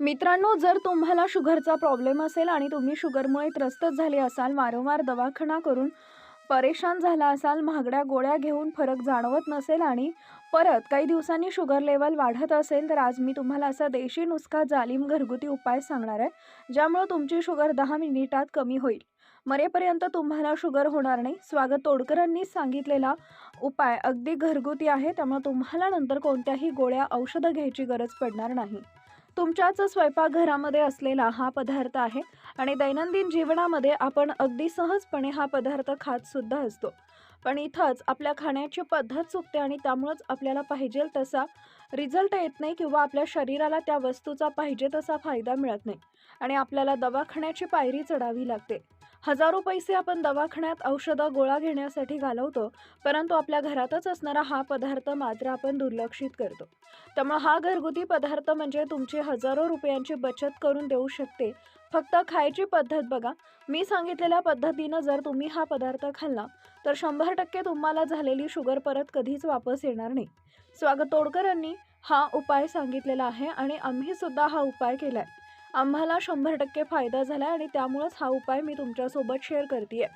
मित्रांनो जर तुम्हाला शुगरचा प्रॉब्लेम असेल आणि तुम्ही शुगरमुळे त्रस्त झाले असाल वारंवार दवाखाना करून परेशान झाला असाल महागड्या गोळ्या घेऊन फरक जाणवत नसेल आणि परत काही दिवसांनी शुगर लेवल वाढत असेल तर आज मी तुम्हाला असा देशी नुसखा जालीम घरगुती उपाय सांगणार आहे ज्यामुळे तुमची शुगर दहा मिनिटात कमी होईल. मरेपर्यंत तुम्हाला शुगर होणार नाही. स्वागत तोडकरांनी सांगितलेला उपाय अगदी घरगुती आहे त्यामुळे तुम्हाला नंतर कोणत्याही गोळ्या औषधं घ्यायची गरज पडणार नाही. तुमच्याच स्वयंपाकघरामध्ये असलेला हा पदार्थ आहे आणि दैनंदिन जीवनामध्ये आपण अगदी सहजपणे हा पदार्थ खात सुद्धा असतो. पण इथंच आपल्या खाण्याची पद्धत चुकते आणि त्यामुळंच आपल्याला पाहिजे तसा रिझल्ट येत नाही किंवा आपल्या शरीराला त्या वस्तूचा पाहिजे तसा फायदा मिळत नाही. आणि आपल्याला दवाखान्याची पायरी चढावी लागते. हजारो पैसे आपण दवाखान्यात औषधं गोळा घेण्यासाठी घालवतो परंतु आपल्या घरातच असणारा हा पदार्थ मात्र आपण दुर्लक्षित करतो. त्यामुळे हा घरगुती पदार्थ म्हणजे तुमची हजारो रुपयांची बचत करून देऊ शकते. फक्त खायची पद्धत बघा. मी सांगितलेल्या पद्धतीनं जर तुम्ही हा पदार्थ खाल्ला तर शंभर टक्के तुम्हाला झालेली शुगर परत कधीच वापस येणार नाही. स्वागत तोडकरांनी हा उपाय सांगितलेला आहे आणि आम्ही सुद्धा हा उपाय केला आहे आम्हाला शंभर टक्के फायदा झाला आहे आणि त्यामुळंच हा उपाय मी तुमच्यासोबत शेअर करते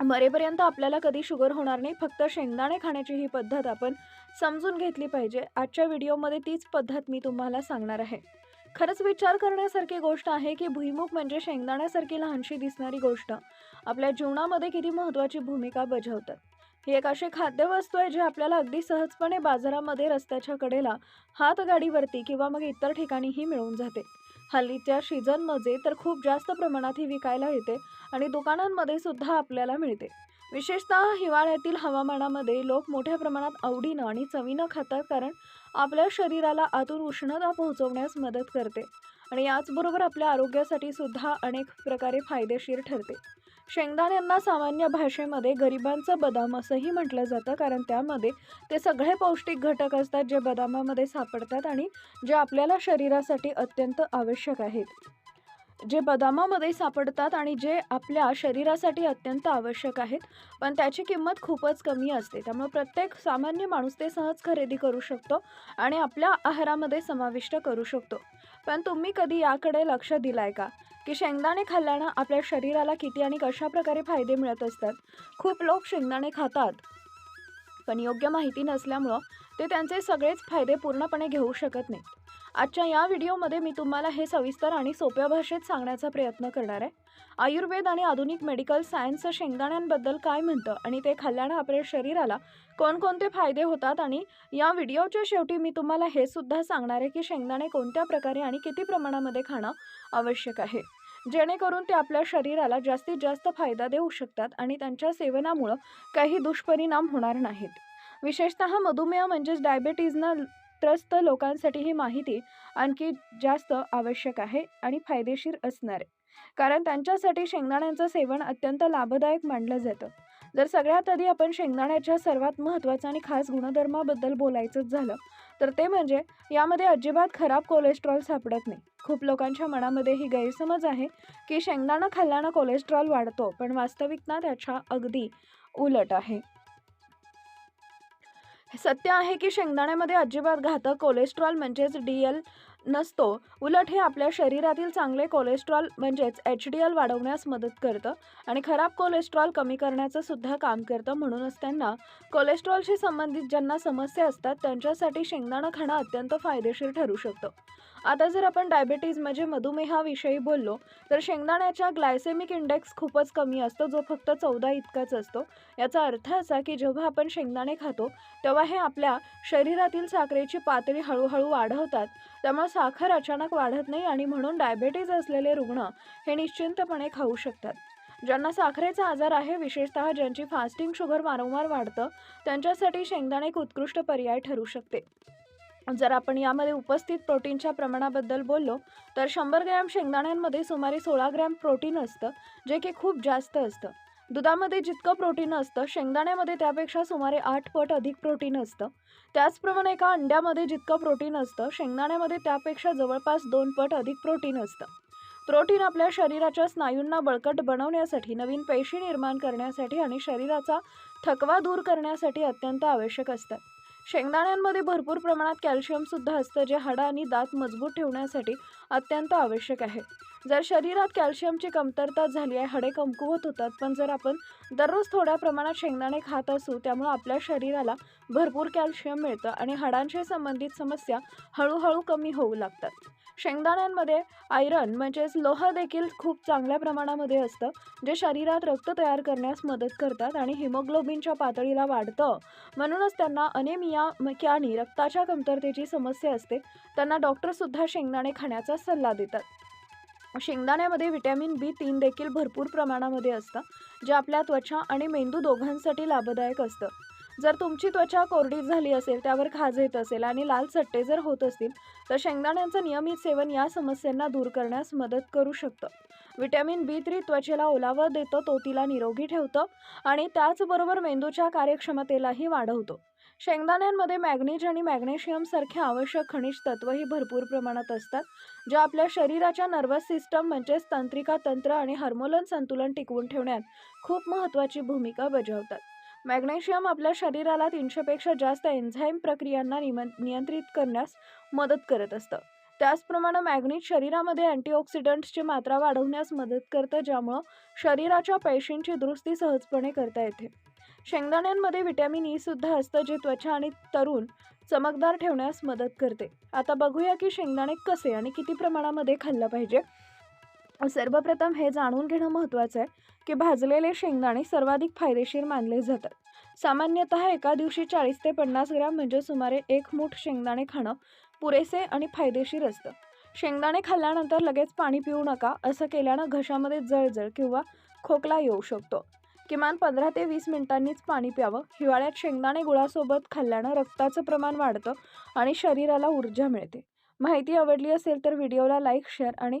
मरेपर्यंत आपल्याला कधी शुगर होणार नाही फक्त शेंगदाणे खाण्याची ही पद्धत आपण समजून घेतली पाहिजे. आजच्या व्हिडिओमध्ये तीच पद्धत मी तुम्हाला सांगणार आहे. खरंच विचार करण्यासारखी गोष्ट आहे की भुईमुख म्हणजे शेंगदाण्यासारखी लहानशी दिसणारी गोष्ट. आपल्या जीवनामध्ये किती महत्त्वाची भूमिका बजावतात ही एक अशी खाद्यवस्तू आहे जी आपल्याला अगदी सहजपणे बाजारामध्ये रस्त्याच्या कडेला हातगाडीवरती किंवा मग इतर ठिकाणीही मिळून जाते. हल्लीच्या सीझनमध्ये तर खूप जास्त प्रमाणात ही विकायला येते आणि दुकानांमध्ये सुद्धा आपल्याला मिळते. विशेषतः हिवाळ्यातील हवामानामध्ये लोक मोठ्या प्रमाणात आवडीनं आणि चवीनं खातात कारण आपल्या शरीराला आतून उष्णता पोहोचवण्यास मदत करते आणि याचबरोबर आपल्या आरोग्यासाठी सुद्धा अनेक प्रकारे फायदेशीर ठरते. शेंगदाण्यांना सामान्य भाषेमध्ये गरिबांचं बदाम असंही म्हटलं जातं कारण त्यामध्ये ते सगळे पौष्टिक घटक असतात जे बदामामध्ये सापडतात आणि जे आपल्याला शरीरासाठी अत्यंत आवश्यक आहेत. जे बदामामध्ये सापडतात आणि जे आपल्या शरीरासाठी अत्यंत आवश्यक आहेत पण त्याची किंमत खूपच कमी असते. त्यामुळे प्रत्येक सामान्य माणूस ते सहज खरेदी करू शकतो आणि आपल्या आहारामध्ये समाविष्ट करू शकतो. पण तुम्ही कधी याकडे लक्ष दिलाय का? की शेंगदाणे खाल्ल्यानं आपल्या शरीराला किती आणि कशा प्रकारे फायदे मिळत असतात. खूप लोक शेंगदाणे खातात. पण योग्य माहिती नसल्यामुळं ते त्यांचे सगळेच फायदे पूर्णपणे घेऊ शकत नाहीत. आजच्या या व्हिडिओमध्ये मी तुम्हाला हे सविस्तर आणि सोप्या भाषेत सांगण्याचा प्रयत्न करणार आहे. आयुर्वेद आणि आधुनिक मेडिकल सायन्स शेंगदाण्यांबद्दल काय म्हणतं आणि ते खाल्ल्यानं आपल्या शरीराला कोणकोणते फायदे होतात आणि या व्हिडिओच्या शेवटी मी तुम्हाला हे सुद्धा सांगणार आहे की शेंगदाणे कोणत्या प्रकारे आणि किती प्रमाणामध्ये खाणं आवश्यक आहे. जेणेकरून ते आपल्या शरीराला जास्तीत जास्त फायदा देऊ शकतात आणि त्यांच्या सेवनामुळं काही दुष्परिणाम होणार नाहीत. विशेषतः मधुमेह म्हणजेच डायबेटीजनं त्रस्त लोकांसाठी ही माहिती आणखी जास्त आवश्यक आहे आणि फायदेशीर असणार आहे. कारण त्यांच्यासाठी शेंगदाण्यांचं सेवन अत्यंत लाभदायक मानलं जातं. जर सगळ्यात आधी आपण शेंगदाण्याच्या सर्वात महत्त्वाचा आणि खास गुणधर्माबद्दल बोलायचंच झालं तर ते म्हणजे यामध्ये अजिबात खराब कोलेस्ट्रॉल सापडत नाही. खूप लोकांच्या मनामध्ये ही गैरसमज आहे की शेंगदाणा खाल्ल्यानं कोलेस्ट्रॉल वाढतो पण वास्तविकता त्याच्या अगदी उलट आहे. सत्य आहे की शेंगदाण्यामध्ये अजिबात घातक कोलेस्ट्रॉल म्हणजेच डी एल नसतो. उलट हे आपल्या शरीरातील चांगले कोलेस्ट्रॉल म्हणजेच एच डी एल वाढवण्यास मदत करतं आणि खराब कोलेस्ट्रॉल कमी करण्याचं सुद्धा काम करतं. म्हणूनच त्यांना कोलेस्ट्रॉलशी संबंधित ज्यांना समस्या असतात त्यांच्यासाठी शेंगदाणा खाणं अत्यंत फायदेशीर ठरू शकतं. आता जर आपण डायबेटीज म्हणजे मधुमेहाविषयी बोललो तर शेंगदाण्याच्या ग्लायसेमिक इंडेक्स खूपच कमी असतो जो फक्त चौदा इतकाच असतो. याचा अर्थ असा की जेव्हा आपण शेंगदाणे खातो तेव्हा हे आपल्या शरीरातील साखरेची पातळी हळूहळू वाढवतात. त्यामुळे साखर अचानक वाढत नाही आणि म्हणून डायबेटीज असलेले रुग्ण हे निश्चिंतपणे खाऊ शकतात. ज्यांना साखरेचा आजार आहे विशेषतः ज्यांची फास्टिंग शुगर वारंवार वाढतं त्यांच्यासाठी शेंगदाणे एक उत्कृष्ट पर्याय ठरू शकते. जर आपण यामध्ये उपस्थित प्रोटीनच्या प्रमाणाबद्दल बोललो तर शंभर ग्रॅम शेंगदाण्यांमध्ये सुमारे सोळा ग्रॅम प्रोटीन असतं जे की खूप जास्त असतं. दुधामध्ये जितकं प्रोटीन असतं शेंगदाण्यामध्ये त्यापेक्षा सुमारे आठ पट अधिक प्रोटीन असतं. त्याचप्रमाणे एका अंड्यामध्ये जितकं प्रोटीन असतं शेंगदाण्यामध्ये त्यापेक्षा जवळपास दोन पट अधिक प्रोटीन असतं. प्रोटीन आपल्या शरीराच्या स्नायूंना बळकट बनवण्यासाठी नवीन पेशी निर्माण करण्यासाठी आणि शरीराचा थकवा दूर करण्यासाठी अत्यंत आवश्यक असतात शेंगदाण्यांमध्ये भरपूर प्रमाणात कॅल्शियमसुद्धा असतं जे हाडं आणि दात मजबूत ठेवण्यासाठी अत्यंत आवश्यक आहे. जर शरीरात कॅल्शियमची कमतरता झाली आहे हाडे कमकुवत होतात पण जर आपण दररोज थोड्या प्रमाणात शेंगदाणे खात असू त्यामुळे आपल्या शरीराला भरपूर कॅल्शियम मिळतं आणि हाडांशी संबंधित समस्या हळूहळू कमी होऊ लागतात. शेंगदाण्यांमध्ये आयरन म्हणजेच लोह देखील खूप चांगल्या प्रमाणामध्ये असतं जे शरीरात रक्त तयार करण्यास मदत करतात आणि हिमोग्लोबिनच्या पातळीला वाढतं. म्हणूनच त्यांना अनेमिया आणि रक्ताच्या कमतरतेची समस्या असते त्यांना डॉक्टरसुद्धा शेंगदाणे खाण्याचा सल्ला देतात. शेंगदाण्यामध्ये व्हिटॅमिन बी तीन देखील भरपूर प्रमाणामध्ये असतं जे आपल्या त्वचा आणि मेंदू दोघांसाठी लाभदायक असतं. जर तुमची त्वचा कोरडी झाली असेल त्यावर खाज येत असेल आणि लाल चट्टे जर होत असतील तर शेंगदाण्यांचं नियमित सेवन या समस्यांना दूर करण्यास मदत करू शकतं. विटॅमिन बी थ्री त्वचेला ओलावा देतं तो तिला निरोगी ठेवतं आणि त्याचबरोबर मेंदूच्या कार्यक्षमतेलाही वाढवतो. शेंगदाण्यांमध्ये मॅग्नीज आणि मॅग्नेशियम सारखे आवश्यक खनिज तत्वही भरपूर प्रमाणात असतात जे आपल्या शरीराच्या नर्वस सिस्टम म्हणजेच तंत्रिका तंत्र आणि हार्मोलन संतुलन टिकवून ठेवण्यात खूप महत्त्वाची भूमिका बजावतात. मॅग्नेशियम आपल्या शरीराला तीनशेपेक्षा जास्त एन्झाईम प्रक्रियांना निम नियंत्रित करण्यास मदत करत असतं. त्याचप्रमाणे मॅग्नीज शरीरामध्ये अँटीऑक्सिडंट्सची मात्रा वाढवण्यास मदत करतं ज्यामुळं शरीराच्या पेशींची दुरुस्ती सहजपणे करता येते. शेंगदाण्यांमध्ये व्हिटॅमिन ई सुद्धा असतं जे त्वचा आणि तरुण चमकदार ठेवण्यास मदत करते. आता बघूया की शेंगदाणे कसे आणि किती प्रमाणामध्ये खाल्लं पाहिजे. सर्वप्रथम हे जाणून घेणं महत्त्वाचं आहे की भाजलेले शेंगदाणे सर्वाधिक फायदेशीर मानले जातात. सामान्यतः एका दिवशी चाळीस ते पन्नास ग्रॅम म्हणजे सुमारे एक मूठ शेंगदाणे खाणं पुरेसे आणि फायदेशीर असतं. शेंगदाणे खाल्ल्यानंतर लगेच पाणी पिऊ नका असं केल्यानं घशामध्ये जळजळ किंवा खोकला येऊ शकतो. किमान पंधरा ते वीस मिनिटांनीच पाणी प्यावं. हिवाळ्यात शेंगदाणे गुळासोबत खाल्ल्यानं रक्ताचं प्रमाण वाढतं आणि शरीराला ऊर्जा मिळते. माहिती आवडली असेल तर व्हिडिओला लाईक शेअर आणि